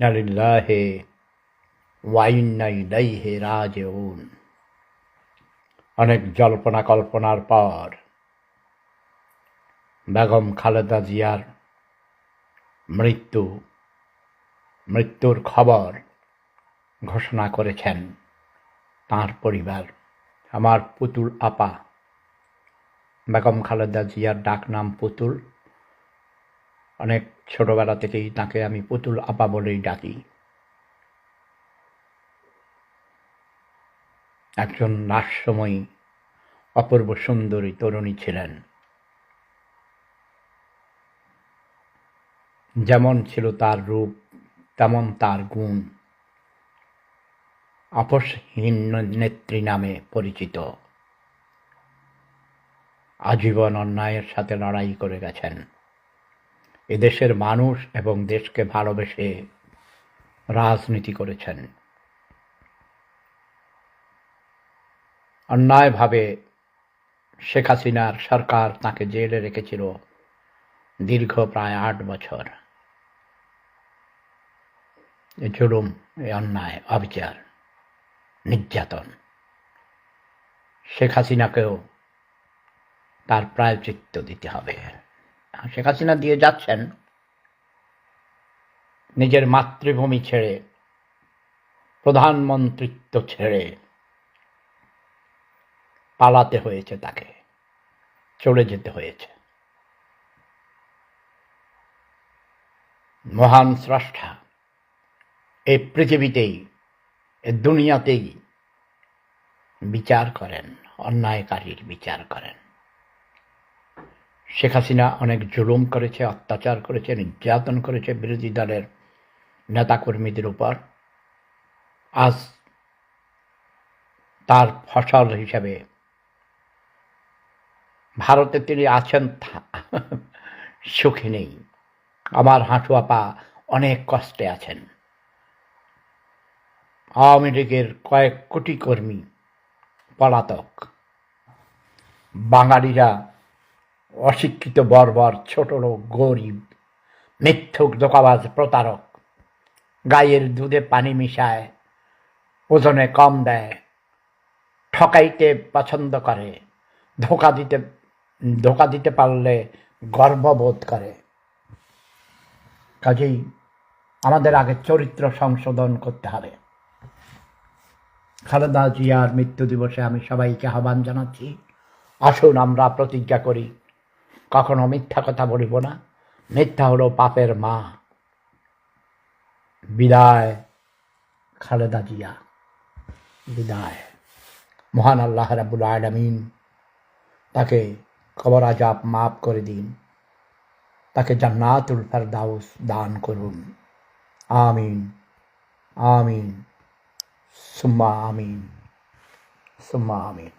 ইন্নালিল্লাহে ওয়াইন্না ইলাইহে রাজিউন অনেক জল্পনা কল্পনার পর বেগম খালেদা জিয়ার মৃত্যু মৃত্যুর খবর ঘোষণা করেছেন তার পরিবার আমার পুতুল আপা বেগম খালেদা জিয়ার ডাক নাম পুতুল অনেক ছোটবেলা থেকেই তাকে আমি পুতুল আপা বলেই ডাকি। একজন নাস্যময়ী, অপূর্ব সুন্দরী তরুণী ছিলেন। যেমন ছিল তার রূপ, তেমন তার গুণ। আপসহীন নেত্রী নামে পরিচিত। আজীবন অন্যায়ের সাথে লড়াই করে গেছেন। এদেশের মানুষ এবং দেশকে ভালোবেসে রাজনীতি করেছেন। অন্যায়ভাবে শেখ হাসিনার সরকার তাকে জেলে রেখেছিল দীর্ঘ প্রায় আট বছর। এ জুলুম, এ অন্যায়, অবিচার, নির্যাতন। শেখ হাসিনাকেও তার প্রায়চিত্ত দিতে হবে। শেখ হাসিনা দিয়ে যাচ্ছেন, নিজের মাতৃভূমি ছেড়ে, প্রধানমন্ত্রিত্ব ছেড়ে পালাতে হয়েছে তাকে, চলে যেতে হয়েছে। মহান স্রষ্টা এই পৃথিবীতেই এ দুনিয়াতেই বিচার করেন, অন্যায়কারীর বিচার করেন। শেখ হাসিনা অনেক জুলুম করেছে, অত্যাচার করেছে, নির্যাতন করেছে বিরোধী দলের নেতাকর্মীদের উপর। আজ তার ফসল হিসাবে ভারতে তিনি আছেন সুখী নেই। আমার হাঁটু আপা অনেক কষ্টে আছেন। আওয়ামী লীগের কয়েক কোটি কর্মী, পলাতক। বাঙালিরা অশিক্ষিত বর্বর, ছোট লোক, গরিব, মিথ্যুক দোকাবাজ প্রতারক। গায়ের দুধে পানি মিশায়, ওজনে কম দেয়, ঠকাইতে পছন্দ করে, ধোকা দিতে ধোকা দিতে পারলে গর্ববোধ করে। কাজেই আমাদের আগে চরিত্র সংশোধন করতে হবে। খালেদা জিয়ার মৃত্যু দিবসে আমি সবাইকে আহ্বান জানাচ্ছি, আসুন আমরা প্রতিজ্ঞা করি কখনো মিথ্যা কথা বলিব না। মিথ্যা হলো পাপের মা। বিদায়, খালেদা জিয়া। বিদায়। মহান আল্লাহ রাবুল আলমিন তাকে কবর আজাব মাফ করে দিন। তাকে জান্নাতুল ফেরদাউস দান করুন। আমিন আমিন, সুম্মা আমিন সুম্মা আমিন।